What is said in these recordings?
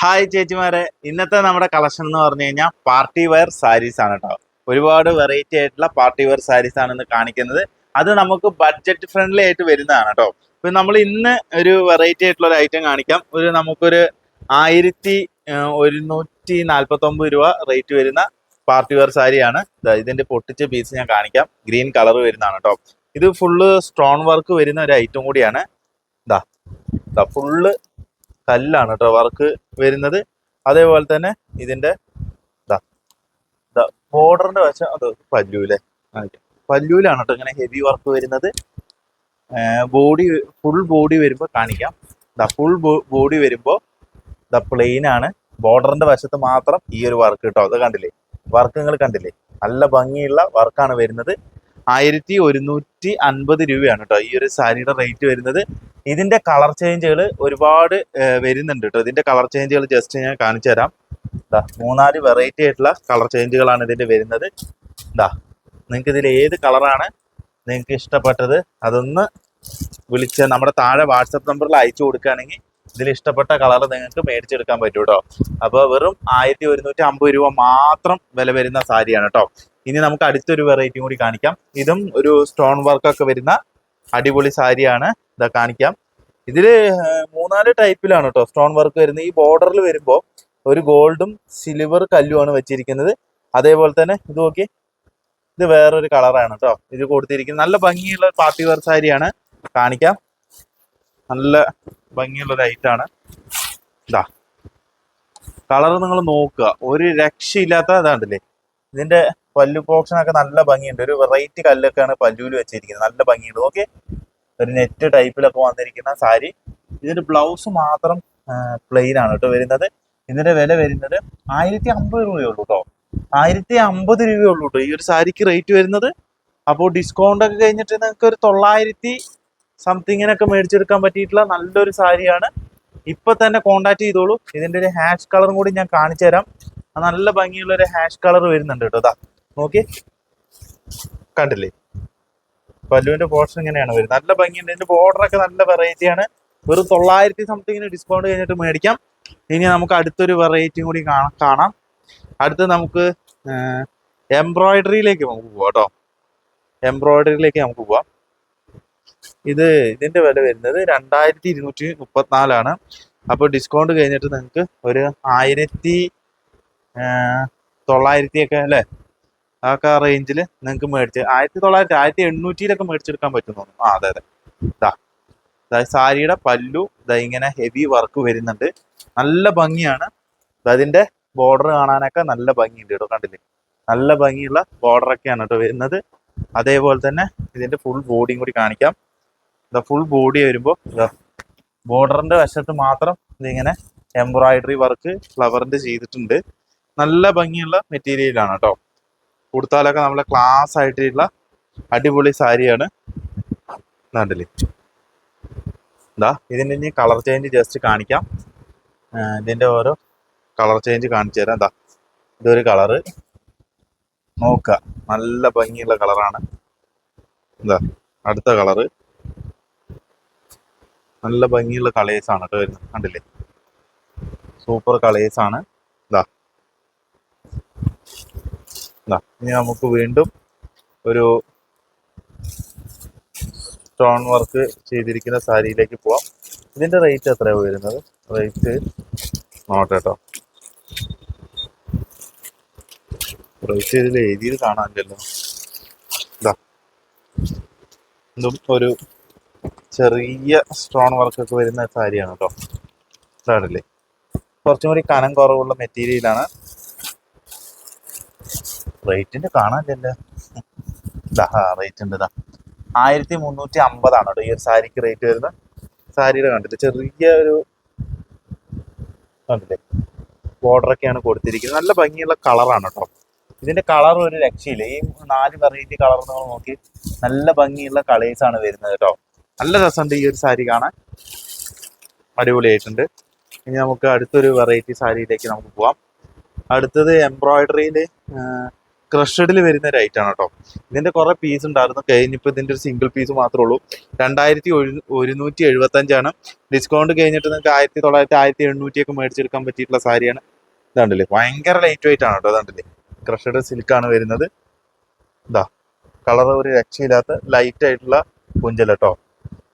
Hi ചേച്ചിമാരെ. ഇന്നത്തെ നമ്മുടെ collection എന്ന് പറഞ്ഞു കഴിഞ്ഞാൽ പാർട്ടി വെയർ സാരീസ് ആണ് കേട്ടോ ഒരുപാട് വെറൈറ്റി ആയിട്ടുള്ള പാർട്ടി വെയർ സാരീസ് ആണ് ഇന്ന് കാണിക്കുന്നത്. അത് നമുക്ക് ബഡ്ജറ്റ് ഫ്രണ്ട്ലി ആയിട്ട് വരുന്നതാണ് കേട്ടോ ഇപ്പൊ നമ്മൾ ഇന്ന് ഒരു വെറൈറ്റി ആയിട്ടുള്ള ഒരു ഐറ്റം കാണിക്കാം. ഒരു നമുക്കൊരു ആയിരത്തി ഒരുന്നൂറ്റി നാൽപ്പത്തി ഒമ്പത് രൂപ റേറ്റ് വരുന്ന പാർട്ടി വെയർ സാരിയാണ് ഇതിന്റെ പൊട്ടിച്ച പീസ് ഞാൻ കാണിക്കാം. ഗ്രീൻ കളർ വരുന്നതാണ് കേട്ടോ ഇത് ഫുള്ള് സ്റ്റോൺ വർക്ക് വരുന്ന ഒരു ഐറ്റം കൂടിയാണ്. ഇതാ ഫുള്ള് കല്ലാണ് കേട്ടോ വർക്ക് വരുന്നത്. അതേപോലെ തന്നെ ഇതിന്റെ ഇതാ ഇതാ ബോർഡറിന്റെ വശം അത് പല്ലൂലെ. പല്ലൂലാണ് കേട്ടോ ഇങ്ങനെ ഹെവി വർക്ക് വരുന്നത്. ബോഡി ഫുൾ ബോഡി വരുമ്പോൾ കാണിക്കാം. ദ ഫുൾ ബോഡി വരുമ്പോൾ ദ പ്ലെയിൻ ആണ്. ബോർഡറിന്റെ വശത്ത് മാത്രം ഈ ഒരു വർക്ക് കേട്ടോ അത് കണ്ടില്ലേ? വർക്ക് നിങ്ങൾ കണ്ടില്ലേ? നല്ല ഭംഗിയുള്ള വർക്കാണ് വരുന്നത്. ആയിരത്തി ഒരുന്നൂറ്റി അൻപത് രൂപയാണ് കേട്ടോ ഈ ഒരു സാരിയുടെ റേറ്റ് വരുന്നത്. ഇതിന്റെ കളർ ചേഞ്ചുകൾ ഒരുപാട് വരുന്നുണ്ട് കേട്ടോ ഇതിന്റെ കളർ ചേഞ്ചുകൾ ജസ്റ്റ് ഞാൻ കാണിച്ചു തരാം. മൂന്നാൽ വെറൈറ്റി ആയിട്ടുള്ള കളർ ചേഞ്ചുകളാണ് ഇതിന്റെ വരുന്നത്. ദാ നിങ്ങൾക്ക് ഇതിൽ ഏത് കളറാണ് നിങ്ങൾക്ക് ഇഷ്ടപ്പെട്ടത്? അതൊന്ന് വിളിച്ച് നമ്മുടെ താഴെ വാട്സപ്പ് നമ്പറിൽ അയച്ചു കൊടുക്കുകയാണെങ്കിൽ ഇതിൽ ഇഷ്ടപ്പെട്ട കളർ നിങ്ങൾക്ക് മേടിച്ചെടുക്കാൻ പറ്റും കേട്ടോ അപ്പോൾ വെറും ആയിരത്തി ഒരുന്നൂറ്റി അമ്പത് രൂപ മാത്രം വില വരുന്ന സാരിയാണ് കേട്ടോ ഇനി നമുക്ക് അടുത്തൊരു വെറൈറ്റി കൂടി കാണിക്കാം. ഇതും ഒരു സ്റ്റോൺ വർക്കൊക്കെ വരുന്ന അടിപൊളി സാരിയാണ്. ഇതാ കാണിക്കാം. ഏർ മൂന്നാൽ ടൈപ്പിലാണ് കേട്ടോ സ്റ്റോൺ വർക്ക് വരുന്നത്. ഈ ബോർഡറിൽ വരുമ്പോൾ ഒരു ഗോൾഡും സിൽവർ കല്ലുമാണ് വെച്ചിരിക്കുന്നത്. അതേപോലെ തന്നെ ഇത് നോക്കി ഇത് വേറൊരു കളറാണ് കേട്ടോ ഇത് കൊടുത്തിരിക്കുന്നത്. നല്ല ഭംഗിയുള്ള പാർട്ടി വെയർ സാരിയാണ്. കാണിക്കാം. നല്ല ഭംഗിയുള്ള ഒരു ഐറ്റാണ് ഇതാ കളർ നിങ്ങൾ നോക്കുക. ഒരു രക്ഷയില്ലാത്ത ഇതാണ്ടല്ലേ ഇതിന്റെ പല്ലു പോക്ഷനൊക്കെ നല്ല ഭംഗിയുണ്ട്. ഒരു വെറൈറ്റി കല്ലൊക്കെയാണ് പല്ലുവിൽ വെച്ചിരിക്കുന്നത്. നല്ല ഭംഗിയുണ്ട്. ഓക്കെ ഒരു നെറ്റ് ടൈപ്പിലൊക്കെ വന്നിരിക്കുന്ന സാരി. ഇതിന്റെ ബ്ലൗസ് മാത്രം പ്ലെയിൻ ആണ് കേട്ടോ വരുന്നത്. ഇതിന്റെ വില വരുന്നത് ആയിരത്തി അമ്പത് രൂപയേ ഉള്ളൂ കേട്ടോ. ആയിരത്തി അമ്പത് രൂപയേ ഉള്ളൂ കേട്ടോ ഈ ഒരു സാരിക്ക് റേറ്റ് വരുന്നത്. അപ്പോൾ ഡിസ്കൗണ്ട് ഒക്കെ കഴിഞ്ഞിട്ട് നിങ്ങൾക്ക് ഒരു തൊള്ളായിരത്തി സംതിങ്ങിനൊക്കെ മേടിച്ചെടുക്കാൻ പറ്റിയിട്ടുള്ള നല്ലൊരു സാരിയാണ്. ഇപ്പൊ തന്നെ കോണ്ടാക്ട് ചെയ്തോളൂ. ഇതിന്റെ ഒരു ഹാഷ് കളറും കൂടി ഞാൻ കാണിച്ചു തരാം. നല്ല ഭംഗിയുള്ള ഒരു ഹാഷ് കളർ വരുന്നുണ്ട് കേട്ടോ. അതാ നോക്കി കണ്ടില്ലേ? പല്ലുവിന്റെ പോർഷൻ ഇങ്ങനെയാണ് വരുന്നത്. നല്ല ഭംഗിയുണ്ട്. ഇതിന്റെ ബോർഡർ ഒക്കെ നല്ല വെറൈറ്റിയാണ് വെറും തൊള്ളായിരത്തി സംതിങ്ങിന് ഡിസ്കൗണ്ട് കഴിഞ്ഞിട്ട് മേടിക്കാം. ഇനി നമുക്ക് അടുത്തൊരു വെറൈറ്റിയും കൂടി കാണാം അടുത്ത് നമുക്ക് എംബ്രോയിഡറിയിലേക്ക് നമുക്ക് പോവാം കേട്ടോ. എംബ്രോയിഡറിയിലേക്ക് നമുക്ക് പോവാം. ഇത് ഇതിന്റെ വില വരുന്നത് രണ്ടായിരത്തി ഇരുന്നൂറ്റി മുപ്പത്തിനാലാണ് അപ്പോൾ ഡിസ്കൗണ്ട് കഴിഞ്ഞിട്ട് നിങ്ങൾക്ക് ഒരു ആയിരത്തി തൊള്ളായിരത്തി ഒക്കെ അല്ലേ? ആ റേഞ്ചിൽ നിങ്ങൾക്ക് മേടിച്ച് ആയിരത്തി തൊള്ളായിരത്തി ആയിരത്തി എണ്ണൂറ്റിയിലൊക്കെ മേടിച്ചെടുക്കാൻ പറ്റുന്നു ആ അതെ അതെ. അതായത് സാരിയുടെ പല്ലു ഇതാ ഇങ്ങനെ ഹെവി വർക്ക് വരുന്നുണ്ട്. നല്ല ഭംഗിയാണ്. ദാ ഇതിന്റെ ബോർഡർ കാണാനൊക്കെ നല്ല ഭംഗിയുണ്ട് കേട്ടോ കണ്ടില്ലേ? നല്ല ഭംഗിയുള്ള ബോർഡറൊക്കെയാണ് കേട്ടോ വരുന്നത്. അതേപോലെ തന്നെ ഇതിന്റെ ഫുൾ ബോഡിയും കൂടി കാണിക്കാം. ഇതാ ഫുൾ ബോഡി വരുമ്പോൾ ബോർഡറിന്റെ വശത്ത് മാത്രം ഇതിങ്ങനെ എംബ്രോയിഡറി വർക്ക് ഫ്ലവറിന്റെ ചെയ്തിട്ടുണ്ട്. നല്ല ഭംഗിയുള്ള മെറ്റീരിയലാണ് കേട്ടോ കൊടുത്താലൊക്കെ നമ്മളെ ക്ലാസ് ആയിട്ടുള്ള അടിപൊളി സാരിയാണ്. നാട്ടിൽ ഇതാ ഇതിന്റെ ഇനി കളർ ചേഞ്ച് ജസ്റ്റ് കാണിക്കാം. ഇതിന്റെ ഓരോ കളർ ചേഞ്ച് കാണിച്ചു തരാം. ഇതാ ഇതൊരു കളറ് നോക്കുക. നല്ല ഭംഗിയുള്ള കളറാണ്. എന്താ അടുത്ത കളറ്. നല്ല ഭംഗിയുള്ള കളേഴ്സ് ആണ് കേട്ടോ വരുന്നത്. കണ്ടില്ലേ? സൂപ്പർ കളേഴ്സ് ആണ്. ഇതാ. ഇതാ ഇനി നമുക്ക് വീണ്ടും ഒരു സ്റ്റോൺ വർക്ക് ചെയ്തിരിക്കുന്ന സാരിയിലേക്ക് പോവാം. ഇതിന്റെ റേറ്റ് എത്രയാണ് വരുന്നത്? റേറ്റ് നോട്ടെ റേറ്റ് ഇതിൽ എഴുതിയത് കാണാനില്ലല്ലോ. ഇതാ ഇതും ഒരു ചെറിയ സ്റ്റോൺ വർക്ക് ഒക്കെ വരുന്ന സാരിയാണ് കേട്ടോ ഇതാണല്ലേ. കുറച്ചും കൂടി കനം കുറവുള്ള മെറ്റീരിയലാണ് റേറ്റിന്റെ കാണാനില്ലല്ലോ. ഇതാ റേറ്റ് ഉണ്ട് ഇതാ ആയിരത്തി മുന്നൂറ്റി അമ്പതാണ് കേട്ടോ ഈ ഒരു സാരിക്ക് റേറ്റ് വരുന്ന സാരിയുടെ കണ്ടില്ലേ? ചെറിയ ഒരു കണ്ടില്ലേ? ബോർഡർ ഒക്കെയാണ് കൊടുത്തിരിക്കുന്നത്. നല്ല ഭംഗിയുള്ള കളറാണ് കേട്ടോ ഇതിന്റെ കളർ ഒരു രക്ഷയില്ല. ഈ നാല് വെറൈറ്റി കളർ നിങ്ങൾ നോക്കി നല്ല ഭംഗിയുള്ള കളേഴ്സ് ആണ് വരുന്നത് കേട്ടോ നല്ല രസമുണ്ട് ഈ ഒരു സാരി കാണാൻ. അടിപൊളിയായിട്ടുണ്ട്. ഇനി നമുക്ക് അടുത്തൊരു വെറൈറ്റി സാരിയിലേക്ക് നമുക്ക് പോവാം. അടുത്തത് എംബ്രോയിഡറിയിൽ ക്രഷഡിൽ വരുന്ന ഒരു ഐറ്റം ആണ് കേട്ടോ ഇതിന്റെ കുറെ പീസ് ഉണ്ടായിരുന്നു. കഴിഞ്ഞിപ്പോൾ ഇതിന്റെ ഒരു സിംഗിൾ പീസ് മാത്രമേ ഉള്ളൂ. രണ്ടായിരത്തി ഒരുന്നൂറ്റി എഴുപത്തി അഞ്ചാണ് ഡിസ്കൗണ്ട് കഴിഞ്ഞിട്ട് നിങ്ങൾക്ക് ആയിരത്തി തൊള്ളായിരത്തി ആയിരത്തി എണ്ണൂറ്റിയൊക്കെ മേടിച്ചെടുക്കാൻ പറ്റിയിട്ടുള്ള സാരിയാണ് ഇതാണ്ടല്ലേ ഭയങ്കര ലൈറ്റ് വെയിറ്റ് ആണ് കേട്ടോ ഇതാണ്ടല്ലേ ക്രഷഡ് സിൽക്കാണ് വരുന്നത്. ഇതാ കളർ ഒരു രക്ഷയില്ലാത്ത ലൈറ്റ് ആയിട്ടുള്ള പുഞ്ചല കേട്ടോ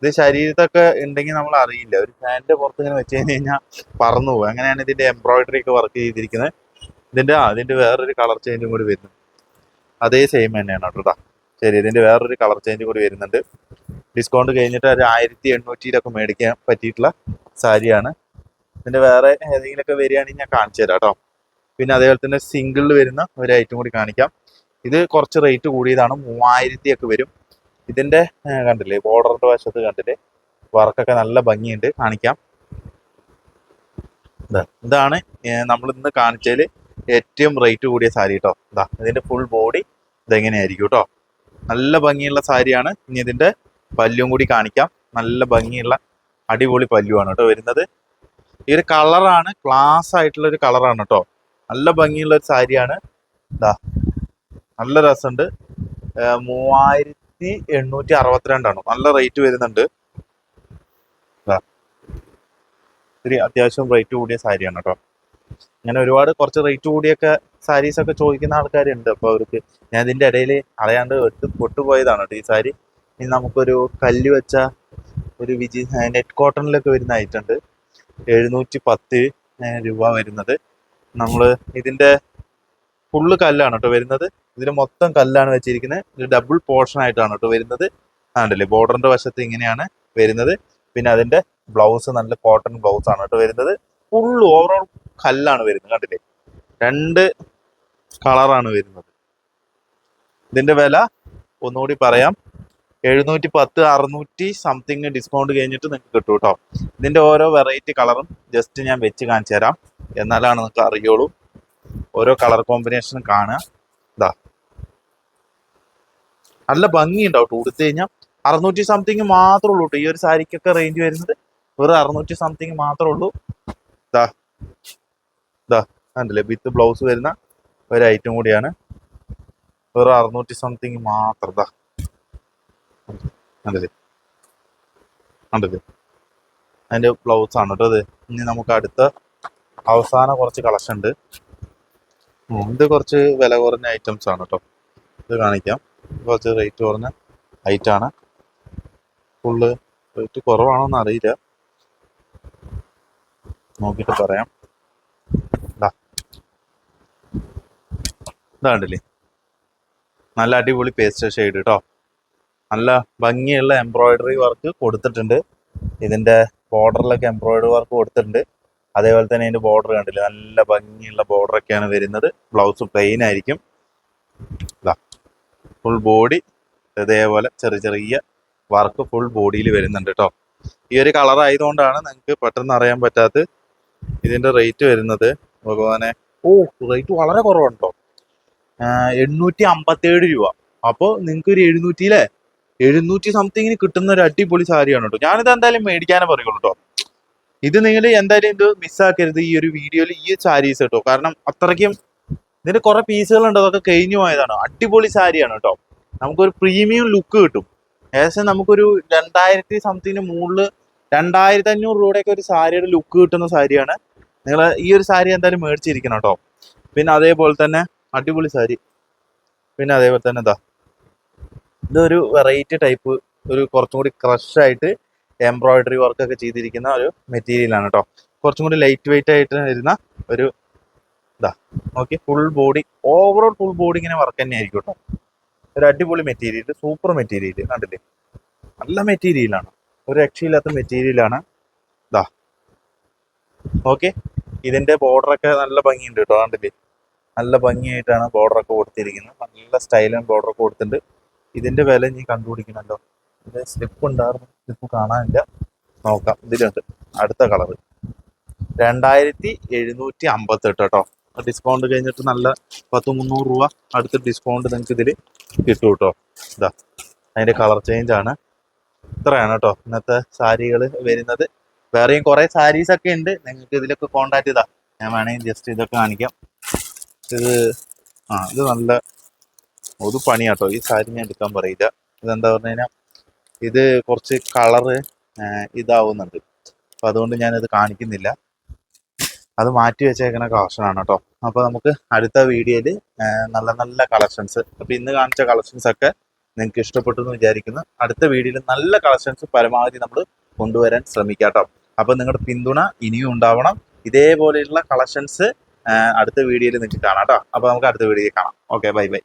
ഇത് ശരീരത്തൊക്കെ ഉണ്ടെങ്കിൽ നമ്മൾ അറിയില്ല. ഒരു ഫാനിന്റെ പുറത്ത് ഇങ്ങനെ വെച്ച് കഴിഞ്ഞ് കഴിഞ്ഞാൽ പറന്നു പോകും. അങ്ങനെയാണ് ഇതിന്റെ എംബ്രോയിഡറി ഒക്കെ വർക്ക് ചെയ്തിരിക്കുന്നത്. ഇതിന്റെ ആ ഇതിന്റെ വേറൊരു കളർ ചേഞ്ചും കൂടി വരുന്നു. അതേ സെയിം തന്നെയാണ് കേട്ടോ ശരി ഇതിന്റെ വേറൊരു കളർ ചേഞ്ച് കൂടി വരുന്നുണ്ട്. ഡിസ്കൗണ്ട് കഴിഞ്ഞിട്ട് ഒരു ആയിരത്തി എണ്ണൂറ്റിയിലൊക്കെ മേടിക്കാൻ പറ്റിയിട്ടുള്ള സാരിയാണ്. ഇതിന്റെ വേറെ ഏതെങ്കിലുമൊക്കെ വരികയാണെങ്കിൽ ഞാൻ കാണിച്ചു തരാം കേട്ടോ പിന്നെ അതേപോലെ തന്നെ സിംഗിളിൽ വരുന്ന ഒരു ഐറ്റം കൂടി കാണിക്കാം. ഇത് കുറച്ച് റേറ്റ് കൂടിയതാണ്. മൂവായിരത്തി ഒക്കെ വരും ഇതിന്റെ കണ്ടില്ലേ ബോർഡറിന്റെ വശത്ത് കണ്ടില്ലേ വർക്കൊക്കെ നല്ല ഭംഗിയുണ്ട്. കാണിക്കാം. ഇതാ, ഇതാണ് നമ്മൾ ഇന്ന് കാണിച്ചതിൽ ഏറ്റവും റേറ്റ് കൂടിയ സാരി കേട്ടോ ഇതാ ഇതിന്റെ ഫുൾ ബോഡി ഇതെങ്ങനെയായിരിക്കും കേട്ടോ നല്ല ഭംഗിയുള്ള സാരിയാണ്. ഇനി ഇതിന്റെ പല്ലും കൂടി കാണിക്കാം. നല്ല ഭംഗിയുള്ള അടിപൊളി പല്ലുവാണ് കേട്ടോ വരുന്നത്. ഈ ഒരു കളറാണ് ക്ലാസ് ആയിട്ടുള്ള ഒരു കളറാണ് കേട്ടോ നല്ല ഭംഗിയുള്ള ഒരു സാരിയാണ്. ഇതാ നല്ല രസമുണ്ട്. മൂവായിരത്തി എണ്ണൂറ്റി അറുപത്തിരണ്ടാണ് നല്ല റേറ്റ് വരുന്നുണ്ട്. ഇതാ. ഇത്തിരി അത്യാവശ്യം റേറ്റ് കൂടിയ സാരിയാണ് കേട്ടോ. അങ്ങനെ ഒരുപാട് കുറച്ച് റേറ്റ് കൂടിയൊക്കെ സാരീസ് ഒക്കെ ചോദിക്കുന്ന ആൾക്കാരുണ്ട്. അപ്പോൾ അവർക്ക് ഞാൻ ഇതിന്റെ ഇടയിൽ അറിയാണ്ട് വെട്ട് പൊട്ടുപോയതാണ് കേട്ടോ ഈ സാരി. ഇനി നമുക്കൊരു കല്ല് വെച്ച ഒരു വിജി നെറ്റ് കോട്ടണിലൊക്കെ വരുന്ന ഐറ്റം ഉണ്ട്. എഴുന്നൂറ്റി പത്ത് രൂപ വരുന്നത്. നമ്മൾ ഇതിന്റെ ഫുള്ള് കല്ലാണ് കേട്ടോ വരുന്നത്. ഇതിൽ മൊത്തം കല്ലാണ് വെച്ചിരിക്കുന്നത് ഇത് ഡബിൾ പോർഷൻ ആയിട്ടാണ് കേട്ടോ വരുന്നത്. ആണ്ടല്ലേ ബോർഡറിന്റെ വശത്ത് ഇങ്ങനെയാണ് വരുന്നത്. പിന്നെ അതിന്റെ ബ്ലൗസ് നല്ല കോട്ടൺ ബ്ലൗസ് ആണ് കേട്ടോ വരുന്നത്. ഫുള്ള് ഓവറോൾ കല്ലാണ് വരുന്നത്. കണ്ടില്ലേ? രണ്ട് കളറാണ് വരുന്നത്. ഇതിന്റെ വില ഒന്നുകൂടി പറയാം. എഴുന്നൂറ്റി പത്ത് അറുന്നൂറ്റി സംതിങ് ഡിസ്കൗണ്ട് കഴിഞ്ഞിട്ട് നിങ്ങൾക്ക് കിട്ടും കേട്ടോ. ഇതിന്റെ ഓരോ വെറൈറ്റി കളറും ജസ്റ്റ് ഞാൻ വെച്ച് കാണിച്ചു തരാം. എന്നാലാണ് നിങ്ങൾക്ക് അറിയുള്ളൂ. ഓരോ കളർ കോമ്പിനേഷനും കാണുക. ഇതാ നല്ല ഭംഗിയുണ്ടാവും ഉടുത്തു കഴിഞ്ഞാൽ അറുന്നൂറ്റി സംതിങ് മാത്രമേ ഉള്ളൂ കേട്ടോ. ഈ ഒരു സാരിക്കൊക്കെ റേഞ്ച് വരുന്നത് വെറും അറുന്നൂറ്റി സംതിങ് മാത്രമേ ഉള്ളൂ. ഇതാ ഇതാ കണ്ടില്ലേ? വിത്ത് ബ്ലൗസ് വരുന്ന ഒരു ഐറ്റം കൂടിയാണ്. വെറും അറുന്നൂറ്റി സംതിങ് മാത്രം. ഇതാ കണ്ടില്ലേ കണ്ടില്ലേ അതിന്റെ ബ്ലൗസ് ആണ് കേട്ടോ അത് ഇനി നമുക്ക് അടുത്ത അവസാന കുറച്ച് കളക്ഷൻ ഉണ്ട്. ഇത് കുറച്ച് വില കുറഞ്ഞ ഐറ്റംസ് ആണ് കേട്ടോ. ഇത് കാണിക്കാം. കുറച്ച് റേറ്റ് കുറഞ്ഞ ഐറ്റം ആണ്. ഫുള്ള് റേറ്റ് കുറവാണോന്ന് അറിയില്ല. നോക്കിയിട്ട് പറയാം. ദാ. ഇതാ കണ്ടില്ലേ? നല്ല അടിപൊളി പേസ്റ്റ് ഷെയ്ഡ് കേട്ടോ. നല്ല ഭംഗിയുള്ള എംബ്രോയിഡറി വർക്ക് കൊടുത്തിട്ടുണ്ട്. ഇതിന്റെ ബോർഡറിലൊക്കെ എംബ്രോയിഡറി വർക്ക് കൊടുത്തിട്ടുണ്ട്. അതേപോലെ തന്നെ ഇതിന്റെ ബോർഡർ കണ്ടില്ല? നല്ല ഭംഗിയുള്ള ബോർഡർ ഒക്കെയാണ് വരുന്നത്. ബ്ലൗസ് പ്ലെയിൻ ആയിരിക്കും. ഫുൾ ബോഡി ഇതേപോലെ ചെറിയ ചെറിയ വർക്ക് ഫുൾ ബോഡിയിൽ വരുന്നുണ്ട് കേട്ടോ ഈ ഒരു കളർ ആയതുകൊണ്ടാണ് നിങ്ങൾക്ക് പെട്ടെന്ന് അറിയാൻ പറ്റാത്ത ഇതിന്റെ റേറ്റ് വരുന്നത്. ഭഗവാനെ. ഓ റേറ്റ് വളരെ കുറവാണ് കേട്ടോ എണ്ണൂറ്റി അമ്പത്തേഴ് രൂപ. അപ്പോൾ നിങ്ങൾക്ക് ഒരു എഴുന്നൂറ്റിയിലെ എഴുന്നൂറ്റി സംതിങ്ങിന് കിട്ടുന്ന ഒരു അടിപൊളി സാരിയാണ് കേട്ടോ. ഞാനിത് എന്തായാലും മേടിക്കാനേ പറയുള്ളൂ കേട്ടോ. ഇത് നിങ്ങൾ എന്തായാലും ഇത് മിസ്സാക്കരുത് ഈ ഒരു വീഡിയോയിൽ ഈ സാരീസ് കേട്ടോ. കാരണം അത്രയ്ക്കും ഇതിന്റെ കുറെ പീസുകളുണ്ട് അതൊക്കെ കഴിഞ്ഞു പോയതാണ്. അടിപൊളി സാരിയാണ് കേട്ടോ. നമുക്കൊരു പ്രീമിയം ലുക്ക് കിട്ടും. ഏകദേശം നമുക്കൊരു രണ്ടായിരത്തി സംതിങ്ങിന് മുകളിൽ രണ്ടായിരത്തി അഞ്ഞൂറ് രൂപയുടെയൊക്കെ ഒരു സാരിയുടെ ലുക്ക് കിട്ടുന്ന സാരിയാണ് നിങ്ങൾ ഈ ഒരു സാരി എന്തായാലും മേടിച്ചിരിക്കണം കേട്ടോ. പിന്നെ അതേപോലെ തന്നെ അടിപൊളി സാരി പിന്നെ അതേപോലെ തന്നെ ഇതാ. ഇതൊരു വെറൈറ്റി ടൈപ്പ് ഒരു കുറച്ചും കൂടി ക്രഷ് ആയിട്ട് എംബ്രോയിഡറി വർക്ക് ഒക്കെ ചെയ്തിരിക്കുന്ന ഒരു മെറ്റീരിയലാണ് കേട്ടോ കുറച്ചും കൂടി ലൈറ്റ് വെയിറ്റ് ആയിട്ട് വരുന്ന ഒരു ഇതാ നോക്കി full body overall full body ഇങ്ങനെ വർക്ക് തന്നെ ആയിരിക്കും കേട്ടോ ഒരു അടിപൊളി മെറ്റീരിയൽ സൂപ്പർ മെറ്റീരിയൽ കണ്ടില്ലേ? നല്ല മെറ്റീരിയലാണ് ഒരു രക്ഷയില്ലാത്ത മെറ്റീരിയലാണ് ഇതാ ഓക്കെ ഇതിന്റെ ബോർഡർ ഒക്കെ നല്ല ഭംഗിയുണ്ട് കേട്ടോ കണ്ടില്ലേ? നല്ല ഭംഗിയായിട്ടാണ് ബോർഡർ ഒക്കെ കൊടുത്തിരിക്കുന്നത്. നല്ല സ്റ്റൈലാണ് ബോർഡർ ഒക്കെ കൊടുത്തിട്ടുണ്ട്. ഇതിന്റെ വില നീ കണ്ടുപിടിക്കണല്ലോ ഇതിന്റെ സ്ലിപ്പ് ഉണ്ടായിരുന്നു. സ്ലിപ്പ് കാണാനില്ല. നോക്കാം. ഇതിലുണ്ട്. അടുത്ത കളർ രണ്ടായിരത്തി എഴുന്നൂറ്റി അമ്പത്തെട്ട് കേട്ടോ ഡിസ്കൗണ്ട് കഴിഞ്ഞിട്ട് നല്ല പത്ത് മുന്നൂറ് രൂപ അടുത്ത ഡിസ്കൗണ്ട് നിങ്ങൾക്ക് ഇതിൽ കിട്ടും കേട്ടോ. ഇതാ. അതിന്റെ കളർ ചേഞ്ച് ആണ്. ഇത്രയാണ് കേട്ടോ. ഇന്നത്തെ സാരികൾ വരുന്നത്. വേറെയും കുറെ സാരീസ് ഒക്കെ ഉണ്ട്. നിങ്ങൾക്ക് ഇതിലൊക്കെ കോണ്ടാക്ട് ചെയ്താ. ഞാൻ വേണമെങ്കിൽ ജസ്റ്റ് ഇതൊക്കെ കാണിക്കാം. ഇത് ആ ഇത് നല്ല ഒരു കേട്ടോ ഈ സാരി ഞാൻ എടുക്കാൻ പറയില്ല. ഇതെന്താ പറഞ്ഞു കഴിഞ്ഞാൽ ഇത് കുറച്ച് കളറ് ഇതാവുന്നുണ്ട്. അപ്പം അതുകൊണ്ട് ഞാനത് കാണിക്കുന്നില്ല. അത് മാറ്റി വെച്ചേക്കുന്ന കളക്ഷനാണ് കേട്ടോ. അപ്പോൾ നമുക്ക് അടുത്ത വീഡിയോയിൽ നല്ല നല്ല കളക്ഷൻസ്. അപ്പോൾ ഇന്ന് കാണിച്ച കളക്ഷൻസ് ഒക്കെ നിങ്ങൾക്ക് ഇഷ്ടപ്പെട്ടു എന്ന് വിചാരിക്കുന്നു. അടുത്ത വീഡിയോയിൽ നല്ല കളക്ഷൻസ് പരമാവധി നമ്മൾ കൊണ്ടുവരാൻ ശ്രമിക്കാം കേട്ടോ. അപ്പം നിങ്ങളുടെ പിന്തുണ ഇനിയും ഉണ്ടാവണം. ഇതേപോലെയുള്ള കളക്ഷൻസ് അടുത്ത വീഡിയോയിൽ നിങ്ങൾക്ക് കാണാം കേട്ടോ. അപ്പോൾ നമുക്ക് അടുത്ത വീഡിയോയിൽ കാണാം. Okay bye bye.